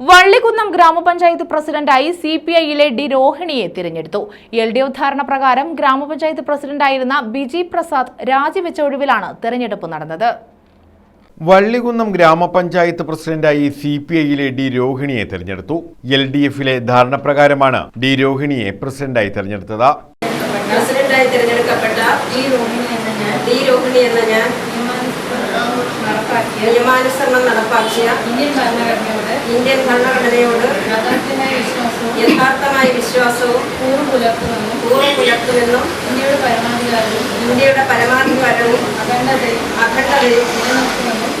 വള്ളികുന്നം ഗ്രാമപഞ്ചായത്ത് പ്രസിഡന്റായി C P ഐയിലെ ഡി രോഹിണിയെ തിരഞ്ഞെടുത്തു. എൽ ഡി എഫ് ധാരണ പ്രകാരം ഗ്രാമപഞ്ചായത്ത് പ്രസിഡന്റായിരുന്ന ബിജി പ്രസാദ് രാജിവെച്ച ഒഴിവിലാണ് തെരഞ്ഞെടുപ്പ് നടന്നത്. വള്ളികുന്നം ഗ്രാമപഞ്ചായത്ത് പ്രസിഡന്റായി സി പി ഐയിലെ ഡി രോഹിണിയെ തെരഞ്ഞെടുത്തു. എൽ ഡി എഫിലെ ധാരണപ്രകാരമാണ് ഡി രോഹിണിയെ പ്രസിഡന്റായി തെരഞ്ഞെടുത്തത്. പ്രസിഡന്റായി തിരഞ്ഞെടുക്കപ്പെട്ട ഡി രോഹിണി എന്ന ഞാൻ നടപ്പാക്കിയ നിയമാനുസരണം നടപ്പാക്കിയ ഇന്ത്യൻ ഭരണഘടനയോട് ഇന്ത്യൻ ഭരണഘടനയോട് യഥാർത്ഥമായ വിശ്വാസവും പൂർവ പുലർത്തുമെന്നും ഇന്ത്യയുടെ പരമാധികാരവും ഇന്ത്യയുടെ പരമാധികാരവും അഖണ്ഡതയും അഖണ്ഡതയും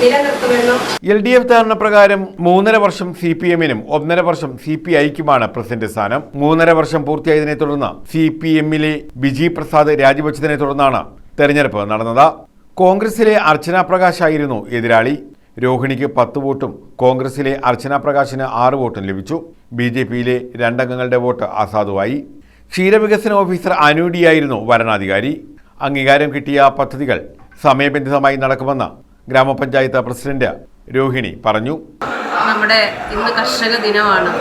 നിലനിർത്തുമെന്നും നിലനിർത്തുമെന്നും എൽ ഡി എഫ് ധാരണ പ്രകാരം മൂന്നര വർഷം സി പി എമ്മിനും ഒന്നര വർഷം സി പി ഐക്കുമാണ് പ്രസിഡന്റ് സ്ഥാനം. മൂന്നര വർഷം പൂർത്തിയായതിനെ തുടർന്ന് സി പി എമ്മിലെ ബിജി പ്രസാദ് രാജിവെച്ചതിനെ തുടർന്നാണ് തെരഞ്ഞെടുപ്പ് നടന്നത്. കോൺഗ്രസിലെ അർച്ചന പ്രകാശ് ആയിരുന്നു എതിരാളി. രോഹിണിക്ക് പത്ത് വോട്ടും കോൺഗ്രസിലെ അർച്ചന പ്രകാശിന് ആറ് വോട്ടും ലഭിച്ചു. ബി ജെ പിയിലെ രണ്ടംഗങ്ങളുടെ വോട്ട് അസാധുവായി. ക്ഷീരവികസന ഓഫീസർ അനുഡിയായിരുന്നു വരണാധികാരി. അംഗീകാരം കിട്ടിയ പദ്ധതികൾ സമയബന്ധിതമായി നടക്കുമെന്ന് ഗ്രാമപഞ്ചായത്ത് പ്രസിഡന്റ് രോഹിണി പറഞ്ഞു. നമ്മുടെ ഇന്ന് കർഷക ദിനമാണ്.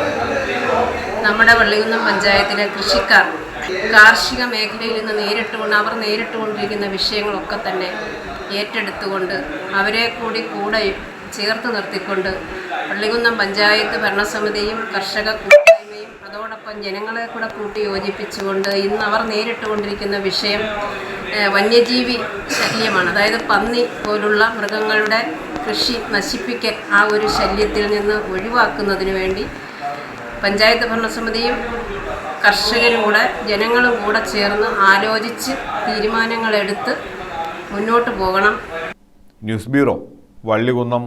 നമ്മുടെ വള്ളികുന്നം പഞ്ചായത്തിലെ കൃഷിക്കാർ കാർഷിക മേഖലയിൽ നിന്ന് നേരിട്ടുകൊണ്ട് അവർ നേരിട്ടുകൊണ്ടിരിക്കുന്ന വിഷയങ്ങളൊക്കെ തന്നെ ഏറ്റെടുത്തുകൊണ്ട് അവരെ കൂടി കൂടെ ചേർത്ത് നിർത്തിക്കൊണ്ട് പള്ളികുന്നം പഞ്ചായത്ത് ഭരണസമിതിയും കർഷക കൂട്ടായ്മയും അതോടൊപ്പം ജനങ്ങളെ കൂടെ കൂട്ടി യോജിപ്പിച്ചുകൊണ്ട് ഇന്ന് അവർ നേരിട്ടുകൊണ്ടിരിക്കുന്ന വിഷയം വന്യജീവി ശല്യമാണ്. അതായത് പന്നി പോലുള്ള മൃഗങ്ങളുടെ കൃഷി നശിപ്പിക്കൽ ആ ഒരു ശല്യത്തിൽ നിന്ന് ഒഴിവാക്കുന്നതിന് വേണ്ടി പഞ്ചായത്ത് ഭരണസമിതിയും കർഷകരും കൂടെ ജനങ്ങളും കൂടെ ചേർന്ന് ആലോചിച്ച് തീരുമാനങ്ങളെടുത്ത് മുന്നോട്ട് പോകണം. News bureau. വള്ളികുന്നം